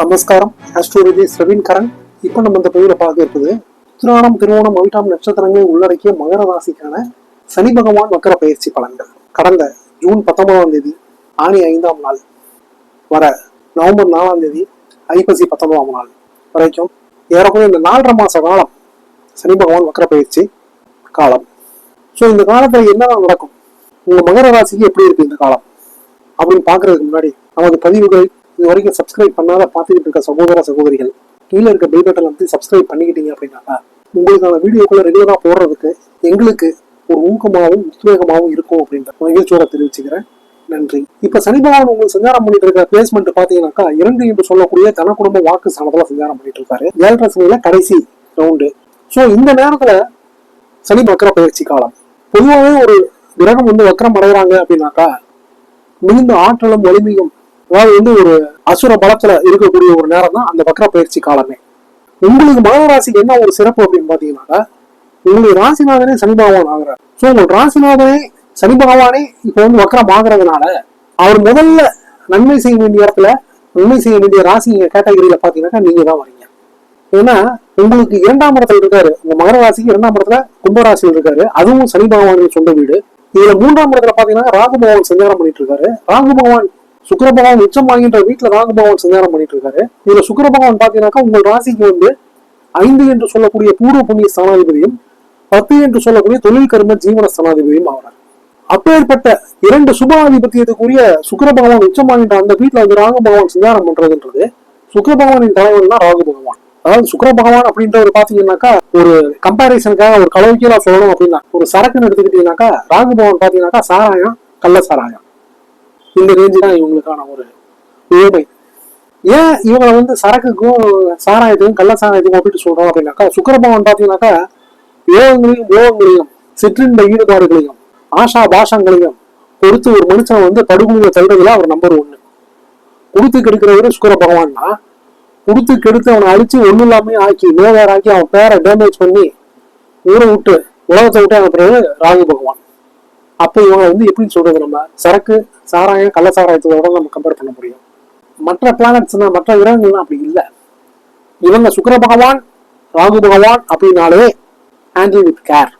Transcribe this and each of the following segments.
நமஸ்காரம். ஆஸ்ட்ரோலஜிஸ் ரவீன் கரண் இப்போ நம்ம இந்த பதிவில் பார்க்க இருக்குது. உத்திராடம் திருவோணம் அவிட்டம் நட்சத்திரங்களை உள்ளடக்கிய மகர ராசிக்கான சனி பகவான் வக்கர பயிற்சி பலன்கள். கடந்த ஜூன் பத்தொன்பதாம் தேதி ஆணி ஐந்தாம் நாள் வர நவம்பர் நாலாம் தேதி ஐப்பசி பத்தொன்பதாம் நாள் வரைக்கும் ஏறக்குறைய இந்த நாலரை மாச காலம் சனி பகவான் வக்கர பயிற்சி காலம். ஸோ இந்த காலத்தில் என்னதான் நடக்கும்? உங்கள் மகர ராசிக்கு எப்படி இருக்கு இந்த காலம்? அப்படின்னு பார்க்கறதுக்கு முன்னாடி நமது பதிவுகள் இது வரைக்கும் சப்ஸ்கிரைப் பண்ணாத பார்த்துக்கிட்டு இருக்க சகோதர சகோதரிகள் கீழே இருக்க பெல் பட்டன் வந்து சப்ஸ்கிரைப் பண்ணிக்கிட்டீங்க அப்படின்னாக்கா உங்களுக்கான வீடியோக்குள்ள ரெகுலராக போடுறதுக்கு எங்களுக்கு ஒரு ஊக்கமாகவும் உத்வேகமாகவும் இருக்கும் அப்படின்ற மகிழ்ச்சியோட தெரிவிச்சுக்கிறேன். நன்றி. இப்ப சனி பகவான் உங்களுக்கு சஞ்சாரம் பண்ணிட்டு இருக்க பிளேஸ்மெண்ட் பாத்தீங்கன்னாக்கா இரண்டு என்று சொல்லக்கூடிய தன குடும்ப வாக்கு ஸ்தானத்துல சஞ்சாரம் பண்ணிட்டு இருக்காரு. ஏழரை சனியில கடைசி ரவுண்டு ஸோ இந்த நேரத்துல சனி வக்கர பயிற்சி காலம். பொதுவாகவே ஒரு கிரகம் வந்து வக்கரம் அடைகிறாங்க அப்படின்னாக்கா மிகுந்த ஆற்றலும் வலிமையும் அதாவது வந்து ஒரு அசுர பலத்துல இருக்கக்கூடிய ஒரு நேரம் தான் அந்த வக்ர பயிற்சி காலமே. உங்களுக்கு மகர ராசிக்கு என்ன ஒரு சிறப்பு அப்படின்னு பாத்தீங்கன்னாக்கா உங்களுடைய ராசிநாதனே சனி பகவான் ஆகிறார். ஸோ உங்கள் ராசிநாதனே சனி பகவானே இப்போ வந்து வக்கரம் ஆகிறதுனால அவர் முதல்ல நன்மை செய்ய வேண்டிய இடத்துல நன்மை செய்ய வேண்டிய ராசி கேட்டகரியில பாத்தீங்கன்னாக்கா நீங்க தான் வரீங்க. ஏன்னா உங்களுக்கு இரண்டாம் இடத்துல இருக்காரு. உங்க மகர ராசிக்கு இரண்டாம் இடத்துல கும்பராசியில் இருக்காரு. அதுவும் சனி பகவானுக்கு சொந்த வீடு. இதுல மூன்றாம் இடத்துல பாத்தீங்கன்னா ராகு பகவான் சஞ்சாரம் பண்ணிட்டு இருக்காரு. ராகு பகவான் சுக்கர பகவான் உச்சமாகின்ற வீட்டுல ராகு பகவான் சஞ்சாரம் பண்ணிட்டு இருக்காரு இதுல சுக்கர பகவான் பாத்தீங்கன்னாக்கா உங்கள் ராசிக்கு வந்து ஐந்து என்று சொல்லக்கூடிய பூர்வ புண்ணிய ஸ்தானாதிபதியும் பத்து என்று சொல்லக்கூடிய தொழில் கர்ம ஜீவன ஸ்தானாதிபதியும் ஆகிறார் அப்பேற்பட்ட இரண்டு சுபாதிபத்தியத்துக்குரிய சுக்கர பகவான் உச்சமாகின்ற அந்த வீட்டுல வந்து ராகு பகவான் சஞ்சாரம் பண்றதுன்றது சுக்கர பகவானின் தலைவன் தான் ராகு பகவான் அதாவது சுக்கர பகவான் அப்படின்றவர் பாத்தீங்கன்னாக்கா ஒரு கம்பாரிசனுக்காக ஒரு கலவைக்கீழா சொல்லணும் அப்படின்னா ஒரு சரக்குன்னு எடுத்துக்கிட்டீங்கன்னாக்கா ராகு பகவான் பாத்தீங்கன்னாக்கா சாராயம் கள்ள சாராயம் இந்த ரேஞ்சு தான் இவங்களுக்கான ஒரு உரிமை. ஏன் இவங்களை வந்து சரக்குக்கும் சாராயத்துக்கும் கள்ள சாராயத்துக்கும் ஒப்பிட்டு சொல்றோம் அப்படின்னாக்கா சுக்கிர பார்த்தீங்கன்னாக்கா பாத்தீங்கன்னாக்கா யோகங்களையும் யோகங்களையும் சிற்றின்ப ஈடுபாடுகளையும் ஆஷா பாஷங்களையும் பொறுத்து ஒரு மனுஷன் வந்து படுகொலையை தள்ளுறதுல அவர் நம்பர் ஒன்று கொடுத்து கெடுக்கிறவரு சுக்கர பகவான்னா கொடுத்து கெடுத்து அவனை அழிச்சு ஒன்றும் இல்லாம ஆக்கி நோயாராக்கி அவன் பேரை டேமேஜ் பண்ணி ஊரை விட்டு உலகத்தை விட்டு அனுப்புறது ராகு பகவான். அப்போ இவங்க வந்து எப்படின்னு சொல்றது நம்ம? சரக்கு சாராயம் கள்ள சாராயத்தோட நம்ம கம்பேர் பண்ண முடியும். மற்ற பிளானட்ஸ்னா மற்ற கிரகங்கள்லாம் அப்படி இல்லை. இவங்க சுக்கர பகவான் ராகு பகவான் அப்படின்னாலே ஹேண்டில் வித் கேர்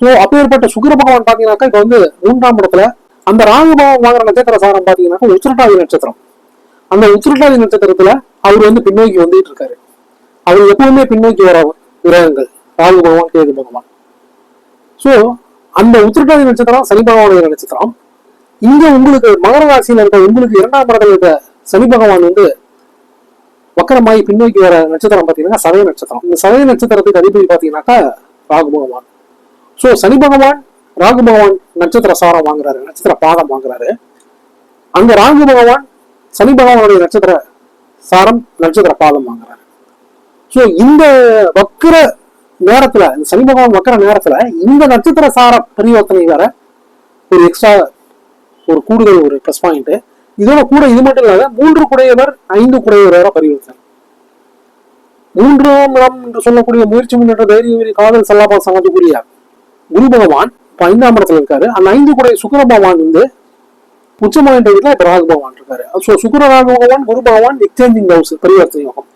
ஸோ அப்பேற்பட்ட சுக்கர பகவான் பார்த்தீங்கன்னாக்கா இப்போ வந்து மூன்றாம் இடத்துல அந்த ராகு பகவான் வாங்குற நட்சத்திர சாரம் பார்த்தீங்கன்னாக்கா உத்திரட்டாதி நட்சத்திரம். அந்த உத்திரட்டாதி நட்சத்திரத்துல அவர் வந்து பின்னோக்கி வந்துட்டு இருக்காரு. அவர் எப்பவுமே பின்னோக்கி வர கிரகங்கள் ராகு பகவான் கேது பகவான். ஸோ அந்த உத்திரட்டாதி நட்சத்திரம் சனி பகவானுடைய நட்சத்திரம். இங்க உங்களுக்கு மகர ராசியில இருக்க உங்களுக்கு இரண்டாம் இடத்துல இருக்க சனி பகவான் வந்து வக்கரமாயி பின்னோக்கி வர நட்சத்திரம் பாத்தீங்கன்னா சதய நட்சத்திரம். இந்த சதய நட்சத்திரத்துக்கு அதிபதி பாத்தீங்கன்னாக்கா ராகு பகவான். ஸோ சனி பகவான் ராகு பகவான் நட்சத்திர சாரம் வாங்குறாரு நட்சத்திர பாதம் வாங்குறாரு. அந்த ராகு பகவான் சனி பகவானுடைய நட்சத்திர சாரம் நட்சத்திர பாதம் வாங்குறாரு. ஸோ இந்த வக்கர நேரத்துல இந்த சனி பகவான் வக்கர நேரத்துல இந்த நட்சத்திர சார பரிவர்த்தனை வேற ஒரு எக்ஸ்ட்ரா ஒரு கூடுதல் ஒரு ப்ளஸ் பாயிண்ட் இதோட கூட இது மட்டும் இல்லாத மூன்று குடையவர் ஐந்து குடையவர் வேற பரிவர்த்தனை மூன்றாம் இடம் என்று சொல்லக்கூடிய முயற்சி முன்னேற்ற தைரிய காதல் சல்லாபா சங்கத்துக்குரிய குரு பகவான் இப்ப ஐந்தாம் இடத்துல இருக்காரு. அந்த ஐந்து குடை சுக்கர பகவான் வந்து உச்சமாயின்ற வீட்டுல இப்ப ராகு பகவான் இருக்காரு. ஸோ சுக்கர ராகு பகவான் குரு பகவான் எக்ஸ்சேஞ்சிங் ஹவுஸ் பரிவர்த்தனை யோகம்.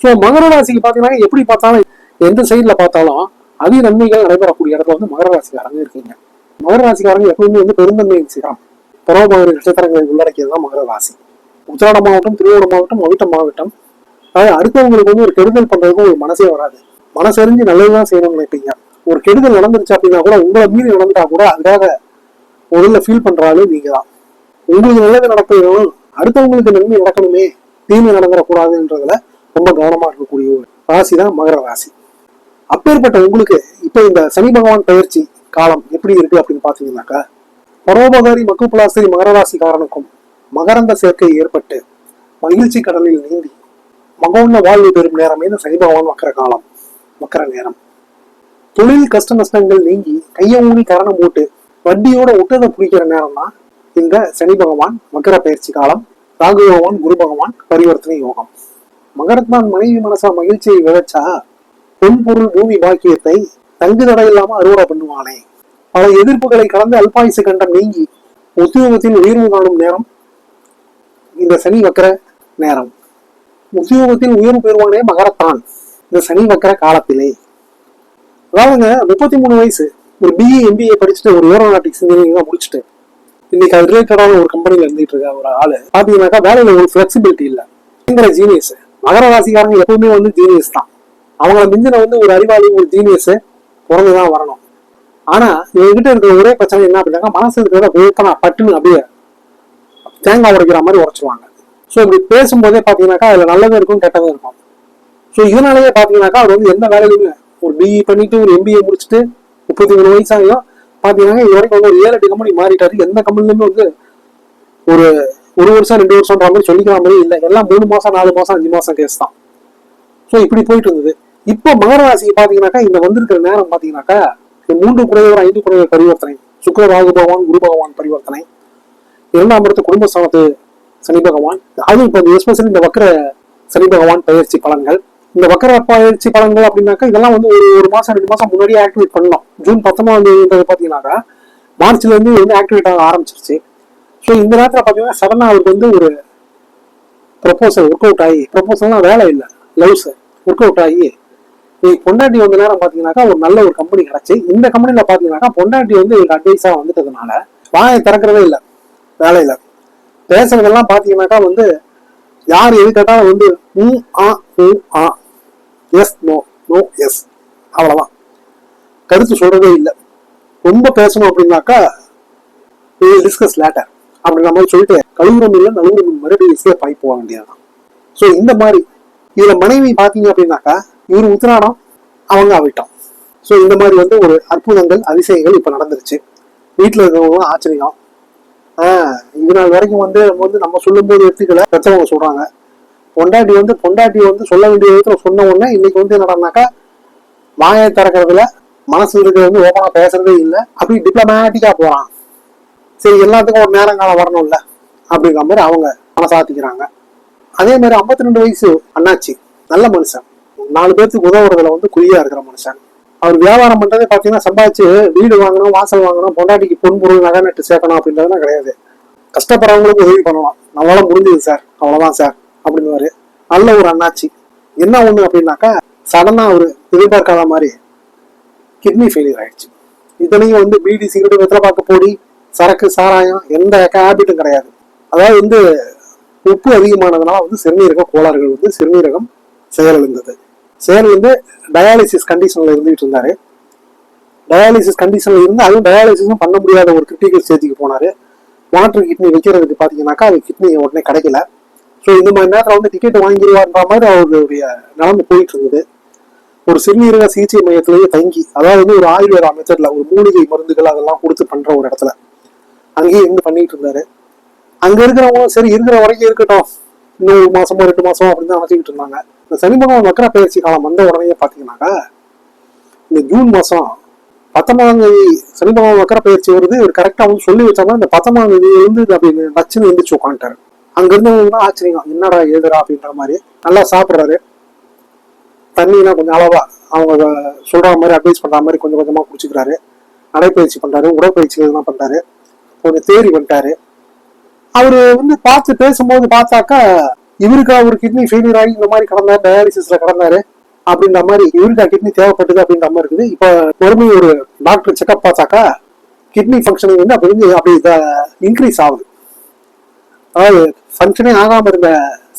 ஸோ மகர ராசிக்கு பாத்தீங்கன்னா எப்படி பார்த்தாலும் எந்த சைட்ல பார்த்தாலும் அதிக நன்மைகள் நடைபெறக்கூடிய இடத்துல வந்து மகர ராசிக்காரங்க இருக்கீங்க. மகர ராசிக்காரங்க எப்பவுமே வந்து பெருந்தன்மையை செய்யலாம் பரோபகரி நட்சத்திரங்களை உள்ளடக்கியது தான் மகர ராசி. உத்திராடம் மாவட்டம் திருவோணம் மாவட்டம் அவிட்டம் மாவட்டம். அதாவது அடுத்தவங்களுக்கு வந்து ஒரு கெடுதல் பண்றதுக்கு ஒரு மனசே வராது. மனசறிஞ்சு நல்லதுதான் செய்யணும்னு நினைப்பீங்க. ஒரு கெடுதல் நடந்துருச்சு அப்படின்னா கூட உங்களை மீறி நடந்துட்டா கூட அதுக்காக முதல்ல ஃபீல் பண்றாலும் நீங்க தான் உங்களுக்கு நல்லது நடக்கணும் அடுத்தவங்களுக்கு நன்மை நடக்கணுமே தீமை நடந்துடக்கூடாதுன்றதுல ரொம்ப கவனமா இருக்கக்கூடிய ஒரு ராசி தான் மகர ராசி. அப்பேற்பட்ட உங்களுக்கு இப்ப இந்த சனி பகவான் பயிற்சி காலம் எப்படி இருக்கு அப்படின்னு பாத்தீங்கன்னாக்கா பரோபகாரி மக்குப்புலாசிரி மகர ராசிக்காரனுக்கும் மகரந்த சேர்க்கை ஏற்பட்டு மகிழ்ச்சி கடலில் நீந்தி மகோன்ன வாழ்வு பெறும் நேரமே இந்த சனி பகவான் வக்கர காலம் வக்கர நேரம். தொழில் கஷ்ட நஷ்டங்கள் நீங்கி கையை ஊனி கரணம் போட்டு வட்டியோட ஒட்டதை பிடிக்கிற நேரம் தான் இந்த சனி பகவான் மகர பயிற்சி காலம் ராகு பகவான் குரு பகவான் பரிவர்த்தனை யோகம். மகரத்தான் மனைவி மனசா மகிழ்ச்சியை விதைச்சா பொன் பொருள் பூமி பாக்கியத்தை தங்கு தடை இல்லாம அறுவடை பண்ணுவானே. பல எதிர்ப்புகளை கடந்து அல்பாயுசு கண்டம் நீங்கி உத்தியோகத்தில் உயர்வு காணும் நேரம் இந்த சனி வக்கர நேரம். உத்தியோகத்தில் உயர்வு பெறுவானே மகரத்தான் இந்த சனி வக்கர காலத்திலே. அதாவதுங்க முப்பத்தி மூணு வயசு ஒரு பிஇ எம்பிஏ படிச்சுட்டு ஒரு ஏரோநாட்டிக்ஸ் இன்ஜினியரிங் முடிச்சுட்டு இன்னைக்கு அது ரிலேட்டடான ஒரு கம்பெனியில் இருந்துட்டு இருக்க ஒரு ஆளு. பாத்தீங்கன்னாக்கா வேலையில ஒரு ஃபிளெக்சிபிலிட்டி இல்லை. பயங்கர ஜீனியஸ் மகர ராசிக்காரங்க எப்பவுமே வந்து ஜீனியஸ் தான். அவங்கள மிஞ்சின வந்து ஒரு அறிவாளி ஒரு ஜீனியஸ் பிறந்துதான் வரணும். ஆனா இவங்ககிட்ட இருக்கிற ஒரே பிரச்சனை என்ன அப்படின்னாக்கா மனசு இருக்கிறத வேப்பனா பட்டுன்னு அப்படியே தேங்காய் உடைக்கிற மாதிரி உரைச்சிருவாங்க ஸோ இப்படி பேசும்போதே பார்த்தீங்கன்னாக்கா அதில் நல்லதும் இருக்கும் கெட்டதும் இருக்கும். ஸோ இதனாலேயே பார்த்தீங்கன்னாக்கா அவர் வந்து எந்த வேலையிலுமே ஒரு பிஇ பண்ணிட்டு ஒரு எம்பிஏ முடிச்சுட்டு முப்பத்தி மூணு வயசாகியும் பார்த்தீங்கன்னா இது வரைக்கும் வந்து ஒரு ஏழு எட்டு கம்பெனி மாறிட்டாரு. எந்த கம்பெனிலுமே வந்து ஒரு ஒரு வருஷம் ரெண்டு வருஷம்ன்ற மாதிரி சொல்லிக்கிற மாதிரி இல்லை. எல்லாம் மூணு மாதம் நாலு மாதம் அஞ்சு மாதம் கேஸ் தான். ஸோ இப்படி போயிட்டு இருந்தது. இப்போ மகர ராசி பாத்தீங்கன்னாக்கா இந்த வந்திருக்கிற நேரம் பாத்தீங்கன்னாக்கா இந்த மூன்று குறைவர் ஐந்து குறைவர் பரிவர்த்தனை. சுக்கர ராகு பகவான் குரு பகவான் பரிவர்த்தனை. இரண்டாம் இடத்து குடும்பஸ்தானத்து சனி பகவான். அது இப்போ எஸ்பெஷலி இந்த வக்கர சனி பகவான் பயிற்சி பலன்கள். இந்த வக்கர பயிற்சி பலன்கள் அப்படின்னாக்கா இதெல்லாம் வந்து ஒரு ஒரு மாசம் ரெண்டு மாசம் முன்னாடியே ஆக்டிவேட் பண்ணலாம். ஜூன் பத்தொன்பதாம் தேதின்றது பாத்தீங்கன்னாக்கா மார்ச்ல இருந்து வந்து ஆக்டிவேட் ஆக ஆரம்பிச்சிருச்சு. ஸோ இந்த நேரத்தில் பார்த்தீங்கன்னா சடனாக அவருக்கு வந்து ஒரு ப்ரொபோசல் ஒர்க் அவுட் ஆகி ப்ரொபோசல்னா வேலை இல்லை லவ்ஸ் ஒர்க் அவுட் ஆகி பொண்டாட்டி வந்த நேரம் பாத்தீங்கன்னாக்கா ஒரு நல்ல ஒரு கம்பெனி கிடைச்சி. இந்த கம்பெனில பாத்தீங்கன்னாக்கா பொண்டாட்டி வந்து இவருக்கு அட்வைஸாக வந்துட்டதுனால வாயை திறக்கிறதே இல்லை. வேலையில பேசுறதெல்லாம் பார்த்தீங்கன்னாக்கா வந்து யார் எது கேட்டாலும் வந்து ம் ஆ உ ஆ எஸ் நோ நோ எஸ். அவ்வளவுதான். கருத்து சொல்றதே இல்லை. ரொம்ப பேசணும் அப்படின்னாக்கா டிஸ்கஸ் லேட்டர் அப்படின்ற மாதிரி சொல்லிட்டு கழுவுறம் இல்லை நழுவுறம். மறுபடியும் எஸ்கேப் ஆகி போக வேண்டியதுதான். ஸோ இந்த மாதிரி இதுல மனைவி பார்த்தீங்க அப்படின்னாக்கா இவர் உத்திராடம் அவங்க அவிட்டம். ஸோ இந்த மாதிரி வந்து ஒரு அற்புதங்கள் அதிசயங்கள் இப்போ நடந்துருச்சு. வீட்டில் இருக்கிறவங்க ஆச்சரியம். இது நாள் வரைக்கும் வந்து நம்ம வந்து நம்ம சொல்லும்போது எடுத்துக்கல. பெற்றவங்க சொல்கிறாங்க பொண்டாட்டி வந்து பொண்டாட்டி வந்து சொல்ல வேண்டிய விதத்தில் சொன்ன உடனே இன்னைக்கு வந்து என்னடானாக்கா வாயை திறக்கிறதுல மனசு இருக்கிறது வந்து ஓப்பனாக பேசுறதே இல்லை அப்படி டிப்ளமேட்டிக்காக போகிறான் சரி எல்லாத்துக்கும் ஒரு நேரம் காலம் வரணும்ல அப்படிங்கிற மாதிரி அவங்க மனசாத்திக்கிறாங்க. அதே மாதிரி 52 ரெண்டு வயசு அண்ணாச்சி நல்ல மனுஷன். நாலு பேர்த்துக்கு உதவுறதுல வந்து குறியா இருக்கிற மனுஷன். அவர் வியாபாரம் பண்றதே பாத்தீங்கன்னா சம்பாதிச்சு வீடு வாங்கணும் வாசல் வாங்கணும் பொண்டாட்டிக்கு பொன்பொருள் நகை நட்டு சேர்க்கணும் அப்படின்றதுலாம் கிடையாது. கஷ்டப்படுறவங்களுக்கு உதவி பண்ணலாம். நம்மளால முடிஞ்சது சார். அவ்வளவுதான் சார். அப்படின்னு நல்ல ஒரு அண்ணாச்சி. என்ன ஒண்ணு அப்படின்னாக்கா சடனா அவரு எதிர்பார்க்காத மாதிரி கிட்னி ஃபெயிலியர் ஆயிடுச்சு. இத்தனையும் வந்து பீடி சிகரெட் வெத்தலை பார்க்க போடி சரக்கு சாராயம் எந்த ஹேபிட்டும் கிடையாது. அதாவது வந்து உப்பு அதிகமானதுனால வந்து சிறுநீரக கோளாறுகள் வந்து சிறுநீரகம் செயலிழந்தது. செயலிழந்து டயாலிசிஸ் கண்டிஷனில் இருந்துகிட்டு இருந்தார். டயாலிசிஸ் கண்டிஷனில் இருந்து அதுவும் டயாலிசிஸும் பண்ண முடியாத ஒரு கிரிட்டிக்கல் ஸ்டேஜுக்கு போனாரு. மாற்று கிட்னி வைக்கிறதுக்கு பார்த்தீங்கன்னாக்கா அது கிட்னி உடனே கிடைக்கல. ஸோ இந்த மாதிரி நேரத்தில் வந்து டிக்கெட் வாங்கிடுவார்ன்ற மாதிரி அவருடைய நிலைமை போயிட்டு இருந்தது. ஒரு சிறுநீரக சிகிச்சை மையத்திலேயே தங்கி அதாவது வந்து ஒரு ஆயுர்வேத மெத்தட்ல ஒரு மூலிகை மருந்துகள் அதெல்லாம் கொடுத்து பண்ணுற ஒரு இடத்துல. அங்கேயே இருந்து பண்ணிட்டு இருந்தாரு. அங்கே இருக்கிறவங்க சரி இருக்கிற வரைக்கும் இருக்கட்டும். இன்னும் ஒரு மாசமோ ரெண்டு மாசமோ அப்படின்னு தான் இருந்தாங்க. இந்த சனி பகவான் வக்கர பயிற்சி காலம் வந்த உடனே பார்த்தீங்கன்னாக்கா இந்த ஜூன் மாதம் பத்தொன்பதாம் தேதி சனி பகவான் வக்கர பயிற்சி வருது. இவர் கரெக்டாக வந்து சொல்லி வச்சாங்க இந்த பத்தொன்பதாம் தேதி இருந்து அப்படி நச்சுன்னு எழுந்திரிச்சு உட்காந்துட்டாரு. அங்க இருந்தவங்க தான் ஆச்சரியம் என்னடா எழுதுறா அப்படின்ற மாதிரி நல்லா சாப்பிட்றாரு. தண்ணினா கொஞ்சம் அளவா அவங்க சொல்ற மாதிரி அட்வைஸ் பண்ற மாதிரி கொஞ்சம் கொஞ்சமா குடிச்சுக்கிறாரு. நடைப்பயிற்சி பண்றாரு உடற்பயிற்சி எல்லாம் பண்றாரு. கொஞ்சம் தேறி வந்துட்டாரு. அவரு வந்து பார்த்து பேசும்போது பார்த்தாக்கா இவருக்கு அவர் கிட்னி ஃபெயிலியர் ஆகி இந்த மாதிரி கடந்தாரு டயாலிசிஸ்ல கடந்தாரு அப்படின்ற மாதிரி இவருக்கு கிட்னி தேவைப்பட்டது அப்படின்ற மாதிரி இருக்குது. இப்போ மறுபடியும் ஒரு டாக்டர் செக்அப் பார்த்தாக்கா கிட்னி ஃபங்க்ஷனிங் வந்து அப்படி வந்து அப்படி இன்க்ரீஸ் ஆகுது. அதாவது ஃபங்க்ஷனே ஆகாமல் இருந்த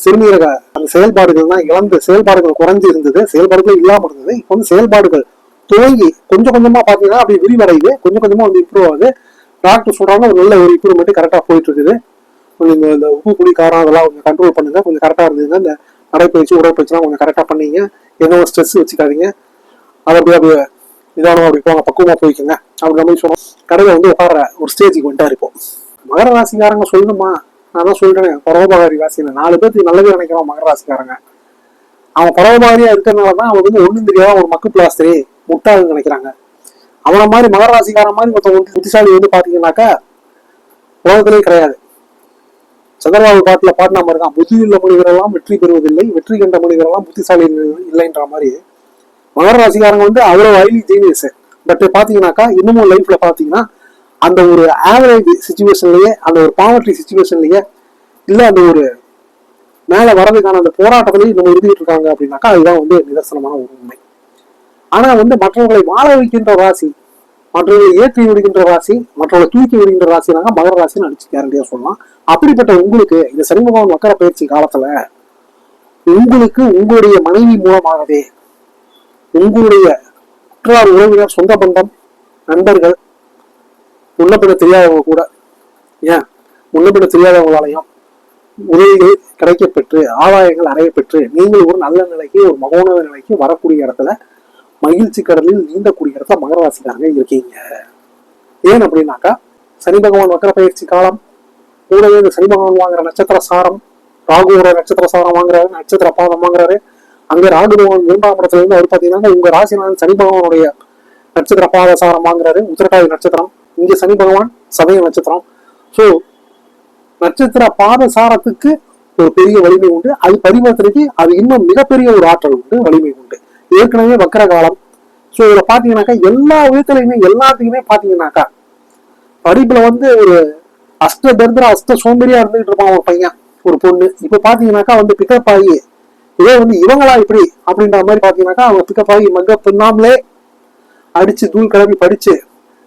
சிறுநீரக அந்த செயல்பாடுகள் தான் இழந்து செயல்பாடுகள் குறைஞ்சு இருந்தது. செயல்பாடுகள் இல்லாமல் இருந்தது. இப்போ வந்து செயல்பாடுகள் துவங்கி கொஞ்சம் கொஞ்சமாக பார்த்தீங்கன்னா அப்படி விரிவடையுது. கொஞ்சம் கொஞ்சமாக வந்து இம்ப்ரூவ் ஆகுது. டாக்டர் சொல்கிறாங்க ஒரு நல்ல ஒரு இம்ப்ரூவ்மெண்ட் கரெக்டாக போயிட்டு இருக்குது. கொஞ்சம் இந்த- உப்பு புளி காரம் அதெல்லாம் கொஞ்சம் கண்ட்ரோல் பண்ணுங்க. கொஞ்சம் கரெக்டாக இருந்தீங்க இந்த நடைப்பயிற்சி உடற்பயிற்சிலாம் கொஞ்சம் கரெக்டாக பண்ணீங்க. ஒரு ஸ்ட்ரெஸ் வச்சுக்காதீங்க. அதை அப்படியே அப்படியே நிதானமா அப்படி போங்க பக்குவமாக போய்க்குங்க. அப்படின்ற மாதிரி சொன்னோம் கடையில் வந்து உட்கார ஒரு ஸ்டேஜுக்கு வந்துட்டாரு இப்போ. மகர ராசிக்காரங்க சொல்லணுமா? நான் தான் சொல்றேன். பரோபகாரி ராசியில நாலு பேருக்கு நல்லது நினைக்கிறோம் மகர ராசிக்காரங்க. அவன் பரோபகாரியா இருக்கிறதுனால தான் அவன் வந்து ஒண்ணும் தெரியாத ஒரு மக்கு பிளாஸ்டரி முட்டாள்னு நினைக்கிறாங்க. அவனை மாதிரி மகர ராசிக்காரன் மாதிரி மற்றவங்க புத்திசாலி வந்து பார்த்தீங்கன்னாக்கா உலகத்திலே கிடையாது. சந்திரபாபு பாட்டுல பாடின மாதிரி தான். புத்தியுள்ள மனிதரெல்லாம் வெற்றி பெறுவதில்லை. வெற்றி கண்ட மனிதரெல்லாம் புத்திசாலி இல்லைன்ற மாதிரி. மகர ராசிக்காரங்க வந்து அவ்வளவு ஹைலி ஜீனியஸ் பட் பாத்தீங்கன்னாக்கா இன்னமும் லைஃப்ல பாத்தீங்கன்னா அந்த ஒரு ஆவரேஜ் சுச்சுவேஷன்லயே அந்த ஒரு பாவர்ட்டி சுச்சுவேஷன்லயே இல்ல அந்த ஒரு மேல வர்றதுக்கான அந்த போராட்டத்திலையும் நம்ம இருந்துகிட்டு இருக்காங்க அப்படின்னாக்கா அதுதான் வந்து நிதர்சனமான ஒரு உண்மை. ஆனா வந்து மற்றவர்களை வாழ வைக்கின்ற ராசி மற்றவர்களை ஏற்றி விடுகின்ற ராசி மற்றவர்களை தூக்கி விடுகின்ற ராசினாங்க மகர ராசின்னு அடிச்சு கேரண்டியா சொல்லலாம். அப்படிப்பட்ட உங்களுக்கு இந்த சனி பகவான் மக்கர பயிற்சி காலத்துல உங்களுக்கு உங்களுடைய மனைவி மூலமாகவே உங்களுடைய உற்றார் உறவினர் சொந்த பந்தம் நண்பர்கள் முன்னப்பிட தெரியாதவங்க கூட ஏன்? முன்னப்பிட தெரியாதவங்களாலையும் உதவிகள் கிடைக்கப்பெற்று ஆதாயங்கள் அடையப்பெற்று நீங்கள் ஒரு நல்ல நிலைக்கு ஒரு மகோனத நிலைக்கு வரக்கூடிய இடத்துல மகிழ்ச்சி கடலில் நீந்தக்கூடிய இடத்த மகர ராசிக்காரங்க இருக்கீங்க. ஏன் அப்படின்னாக்கா சனி பகவான் வக்கர பயிற்சி காலம் கூடவே இந்த சனி பகவான் வாங்குற நட்சத்திர சாரம் ராகுவோட நட்சத்திர சாரம் வாங்குறாரு நட்சத்திர பாதம் வாங்குறாரு. அங்க ராகு பகவான் மூன்றாம் இடத்துல இருந்து அவர் பாத்தீங்கன்னா உங்க ராசிநாதன் சனி பகவானுடைய நட்சத்திர பாத சாரம் வாங்குறாரு. உத்திரட்டாதி நட்சத்திரம் இங்க சனி பகவான் சதய நட்சத்திரம். ஸோ நட்சத்திர பாத சாரத்துக்கு ஒரு பெரிய வலிமை உண்டு. அது பரிவர்த்தனைக்கு அது இன்னும் மிகப்பெரிய ஒரு ஆற்றல் உண்டு வலிமை உண்டு. ஏற்கனவே வக்கர காலம். ஸோ இதில் பார்த்தீங்கன்னாக்கா எல்லா விதத்துலையுமே எல்லாத்துக்குமே பார்த்தீங்கன்னாக்கா படிப்பில் வந்து ஒரு அஷ்ட தரித்திர அஷ்ட சோம்பேறியா இருந்துகிட்டு இருப்பான் ஒரு பையன் ஒரு பொண்ணு. இப்போ பார்த்தீங்கன்னாக்கா வந்து பிக்கப் ஆகி இதே வந்து இவங்களா இப்படி அப்படின்ற மாதிரி பார்த்தீங்கன்னாக்கா அவங்க பிக்கப் ஆகி மங்க பின்னாமலே அடிச்சு தூள் கிளம்பி படிச்சு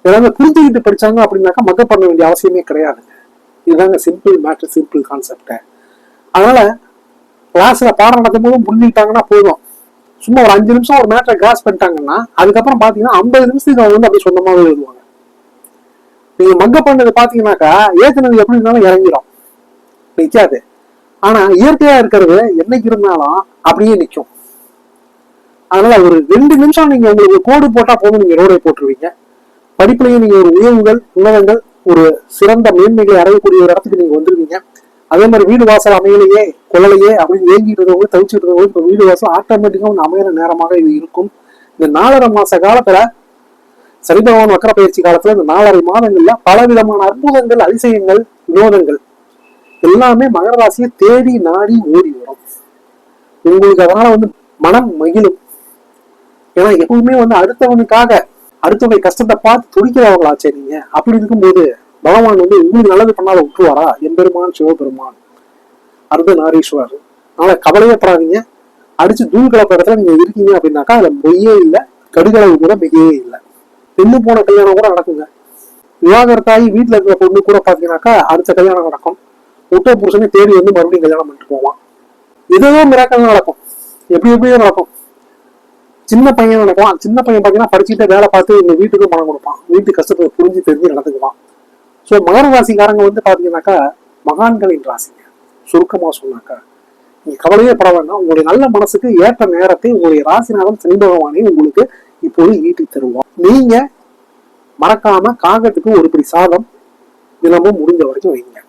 எல்லாமே புரிஞ்சுக்கிட்டு படிச்சாங்க அப்படின்னாக்கா மக்க பண்ண வேண்டிய அவசியமே கிடையாதுங்க இதுதாங்க சிம்பிள் மேட்ரு சிம்பிள் கான்செப்ட் அதனால கிளாஸ்ல பாடம் நடத்தும் போதும் புரிஞ்சுக்கிட்டாங்கன்னா போதும். சும்மா ஒரு அஞ்சு நிமிஷம் ஒரு மேட்டரை கிராஸ் பண்ணிட்டாங்கன்னா அதுக்கப்புறம் பாத்தீங்கன்னா ஐம்பது நிமிஷத்துக்கு அவங்க வந்து அப்படியே சொந்தமாவே எழுதுவாங்க. நீங்க மக்க பண்ணது பாத்தீங்கன்னாக்கா ஏத்துனது எப்படி இருந்தாலும் இறங்கிடும் நிக்காது. ஆனா இயற்கையா இருக்கிறது என்னைக்கு இருந்தாலும் அப்படியே நிக்கும். அதனால ஒரு ரெண்டு நிமிஷம் நீங்க உங்களுக்கு கோடு போட்டா போதும் நீங்க ரோடை போட்டுருவீங்க. படிப்புலயே நீங்க ஒரு உயர்வுகள் உன்னதங்கள் ஒரு சிறந்த மேன்மைகளை அடையக்கூடிய ஒரு இடத்துக்கு நீங்க வந்துருவீங்க. அதே மாதிரி வீடு வாசல் அமையலையே கொள்ளலையே அப்படின்னு ஏங்கிட்டு இருக்கவங்க தவிச்சுட்டு இருக்கவங்க இப்போ வீடு வாசல் ஆட்டோமேட்டிக்காக ஒன்று அமையிற நேரமாக இது இருக்கும். இந்த நாலரை மாச காலத்துல சனிபகவான் வக்கர பயிற்சி காலத்துல இந்த நாலரை மாதங்கள்ல பல விதமான அற்புதங்கள் அதிசயங்கள் வினோதங்கள் எல்லாமே மகர ராசியை தேடி நாடி ஓடி வரும். உங்களுக்கு அதனால வந்து மனம் மகிழும். ஏன்னா எப்பவுமே வந்து அடுத்தவனுக்காக அடுத்தவங்க கஷ்டத்தை பார்த்து துடிக்கிறவங்களாச்சே நீங்க. அப்படி இருக்கும்போது பகவான் வந்து உங்களுக்கு நல்லது பண்ணாத விட்டுருவாரா எம்பெருமான் சிவபெருமான் அர்த்தநாரீஸ்வரர். அதனால கவலையப்படாதீங்க அடிச்சு தூள் கலப்ப இடத்துல நீங்க இருக்கீங்க அப்படின்னாக்கா அதுல பொய்யே இல்லை கடுகளவு கூட மிகையே இல்லை. பெண்ணு போன கல்யாணம் கூட நடக்குங்க. விவாகரத்தாகி வீட்டுல இருக்கிற பொண்ணு கூட பாத்தீங்கன்னாக்கா அடுத்த கல்யாணம் நடக்கும். ஒட்டோ புருஷனை தேடி வந்து மறுபடியும் கல்யாணம் பண்ணிட்டு போவான். ஏதோ மிராக்கள் நடக்கும். எப்படி எப்படியோ நடக்கும். சின்ன பையன் நடக்கும் சின்ன பையன் பாத்தீங்கன்னா படிச்சுட்டு வேலை பார்த்து இந்த வீட்டுக்கு பணம் கொடுப்பான். வீட்டு கஷ்டத்தை புரிஞ்சு தெரிஞ்சு நடந்துக்குவான். ஸோ மகர ராசிக்காரங்க வந்து பாத்தீங்கன்னாக்கா மகான்களின் ராசிங்க. சுருக்கமா சொன்னாக்கா நீங்க கவலையே பட வேண்டாம் உங்களுடைய நல்ல மனசுக்கு ஏற்ற நேரத்தை உங்களுடைய ராசிநாதன் சனி பகவானே உங்களுக்கு இப்போது ஈட்டி தருவான் நீங்க மறக்காம காகத்துக்கு ஒரு பிடி சாதம் தினமும் முடிஞ்ச வரைக்கும் வைங்க.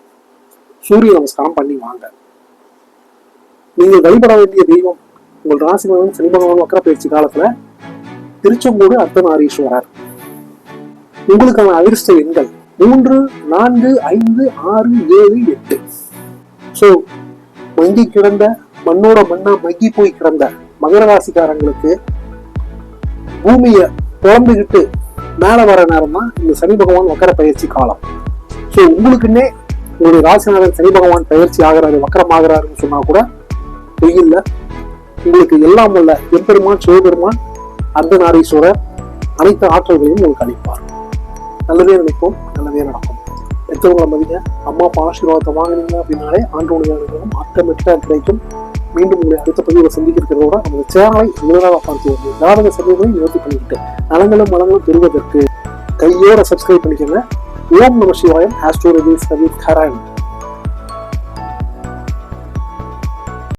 சூரிய நமஸ்காரம் பண்ணி வாங்க. நீங்கள் வழிபட வேண்டிய தெய்வம் உங்கள் ராசிநாதன் சனி பகவான் வக்கர பயிற்சி காலத்துல திருச்செங்கோடு அர்த்தநாரீஸ்வரர். உங்களுக்கான அதிர்ஷ்ட எண்கள் மூன்று நான்கு ஐந்து ஆறு ஏழு எட்டு. சோ மங்கி கிடந்த மண்ணோட மண்ணா மங்கி போய் கிடந்த மகர ராசிக்காரங்களுக்கு பூமிய குழம்புகிட்டு மேல வர நேரம் தான் இந்த சனி பகவான் வக்கர பயிற்சி காலம். சோ உங்களுக்குன்னே உங்களுடைய ராசிநாதன் சனி பகவான் பயிற்சி ஆகிறாரு வக்கரம் ஆகிறாருன்னு சொன்னா கூட வெயில்ல உங்களுக்கு எல்லாம் உள்ள எம்பெருமான் சிவபெருமான் அர்த்தநாரீஸ்வரர் அனைத்து ஆற்றல்களையும் உங்களுக்கு அளிக்கும் நல்லதே நினைப்போம் நல்லதே நடக்கும். பெற்றவங்களை மதிங்க. அம்மா அப்பா ஆசீர்வாதத்தை வாங்கினீங்க அப்படின்னாலே ஆண்டோடைய அனுகிரகம் ஆட்டோமேட்டிக்காக கிடைக்கும். மீண்டும் உங்களை அடுத்த பதிவில் சந்திக்கிறதோட நம்ம சேனலை முதலாக பார்த்து வந்து ஜாதக சந்தேகங்களை நிவர்த்தி பண்ணிக்கிட்டு நலங்களும் மலங்களும் பெறுவதற்கு கையோட சப்ஸ்கிரைப் பண்ணிக்கோங்க. ஓம் நம சிவாயம். ஆஸ்ட்ரோலஜி சவி கரண்